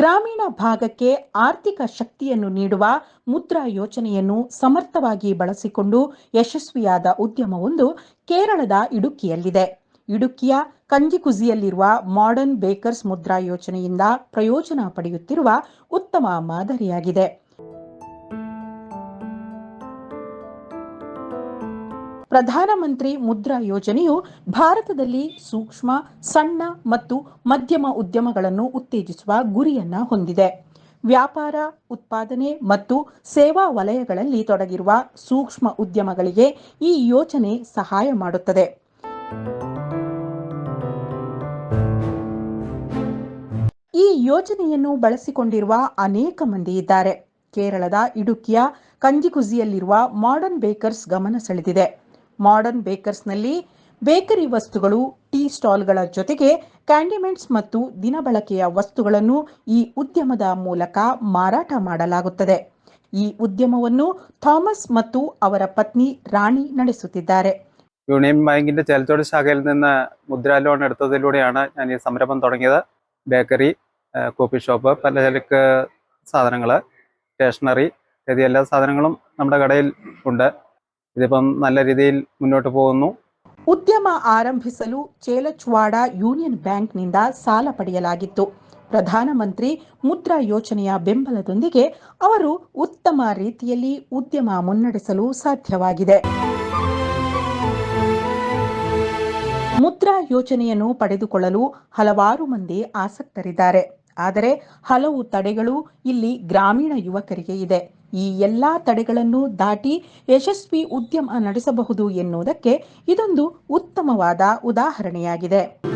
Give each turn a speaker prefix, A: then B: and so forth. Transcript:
A: ಗ್ರಾಮೀಣ ಭಾಗಕ್ಕೆ ಆರ್ಥಿಕ ಶಕ್ತಿಯನ್ನು ನೀಡುವ ಮುದ್ರಾ ಯೋಜನೆಯನ್ನು ಸಮರ್ಥವಾಗಿ ಬಳಸಿಕೊಂಡು ಯಶಸ್ವಿಯಾದ ಉದ್ಯಮವೊಂದು ಕೇರಳದ ಇಡುಕ್ಕಿಯಲ್ಲಿದೆ ಇಡುಕ್ಕಿಯ ಕಂಜಿಕುಜಿಯಲ್ಲಿರುವ ಮಾಡರ್ನ್ ಬೇಕರ್ಸ್ ಮುದ್ರಾ ಯೋಜನೆಯಿಂದ ಪ್ರಯೋಜನ ಪಡೆಯುತ್ತಿರುವ ಉತ್ತಮ ಮಾದರಿಯಾಗಿದೆ. ಪ್ರಧಾನಮಂತ್ರಿ ಮುದ್ರಾ ಯೋಜನೆಯು ಭಾರತದಲ್ಲಿ ಸೂಕ್ಷ್ಮ, ಸಣ್ಣ ಮತ್ತು ಮಧ್ಯಮ ಉದ್ಯಮಗಳನ್ನು ಉತ್ತೇಜಿಸುವ ಗುರಿಯನ್ನ ಹೊಂದಿದೆ. ವ್ಯಾಪಾರ, ಉತ್ಪಾದನೆ ಮತ್ತು ಸೇವಾ ವಲಯಗಳಲ್ಲಿ ತೊಡಗಿರುವ ಸೂಕ್ಷ್ಮ ಉದ್ಯಮಗಳಿಗೆ ಈ ಯೋಜನೆ ಸಹಾಯ ಮಾಡುತ್ತದೆ. ಈ ಯೋಜನೆಯನ್ನು ಬಳಸಿಕೊಂಡಿರುವ ಅನೇಕ ಮಂದಿ ಇದ್ದಾರೆ. ಕೇರಳದ ಇಡುಕಿಯ ಕಂಜಿಕುಜಿಯಲ್ಲಿರುವ ಮಾಡರ್ನ್ ಬೇಕರ್ಸ್ ಗಮನ ಸೆಳೆದಿದೆ. ಮಾಡರ್ನ್ ಬೇಕರ್ಸ್ನಲ್ಲಿ ಬೇಕರಿ ವಸ್ತುಗಳು ಟೀ ಸ್ಟಾಲ್ಗಳ ಜೊತೆಗೆ ಕ್ಯಾಂಡಿಮೆಂಟ್ಸ್ ಮತ್ತು ದಿನಬಳಕೆಯ ವಸ್ತುಗಳನ್ನು ಈ ಉದ್ಯಮದ ಮೂಲಕ ಮಾರಾಟ ಮಾಡಲಾಗುತ್ತದೆ ಈ ಉದ್ಯಮವನ್ನು ಥಾಮಸ್ ಮತ್ತು ಅವರ പത്നി ರಾಣಿ ನಡೆಸುತ್ತಿದ್ದಾರೆ
B: യൂണിയൻ ബാങ്കിന്റെ ചേലത്തോട് ശാഖയിൽ നിന്ന് മുദ്രാ ലോൺ എടുത്തതിലൂടെയാണ് ഞാൻ ഈ സംരംഭം തുടങ്ങിയത് ബേക്കറി ആ, കോഫി ഷോപ്പ് പലചരക്ക് സാധനങ്ങൾ സ്റ്റേഷനറി ഇത്യാദി എല്ലാ സാധനങ്ങളും നമ്മുടെ കടയിൽ ഉണ്ട് ഇതിപ്പം നല്ല രീതിയിൽ മുന്നോട്ട് പോകുന്നു
A: ಉದ್ಯಮ ಆರಂಭಿಸಲು ಚೇಲಚ್ವಾಡ ಯೂನಿಯನ್ ಬ್ಯಾಂಕ್ನಿಂದ ಸಾಲ ಪಡೆಯಲಾಗಿತ್ತು ಪ್ರಧಾನಮಂತ್ರಿ ಮುದ್ರಾ ಯೋಜನೆಯ ಬೆಂಬಲದೊಂದಿಗೆ ಅವರು ಉತ್ತಮ ರೀತಿಯಲ್ಲಿ ಉದ್ಯಮ ಮುನ್ನಡೆಸಲು ಸಾಧ್ಯವಾಗಿದೆ ಮುದ್ರಾ ಯೋಜನೆಯನ್ನು ಪಡೆದುಕೊಳ್ಳಲು ಹಲವಾರು ಮಂದಿ ಆಸಕ್ತರಿದ್ದಾರೆ ಆದರೆ ಹಲವು ತಡೆಗಳು ಇಲ್ಲಿ ಗ್ರಾಮೀಣ ಯುವಕರಿಗೆ ಇದೆ ಈ ಎಲ್ಲಾ ತಡೆಗಳನ್ನು ದಾಟಿ ಯಶಸ್ವಿ ಉದ್ಯಮ ನಡೆಸಬಹುದು ಎನ್ನುವುದಕ್ಕೆ ಇದೊಂದು ಉತ್ತಮವಾದ ಉದಾಹರಣೆಯಾಗಿದೆ.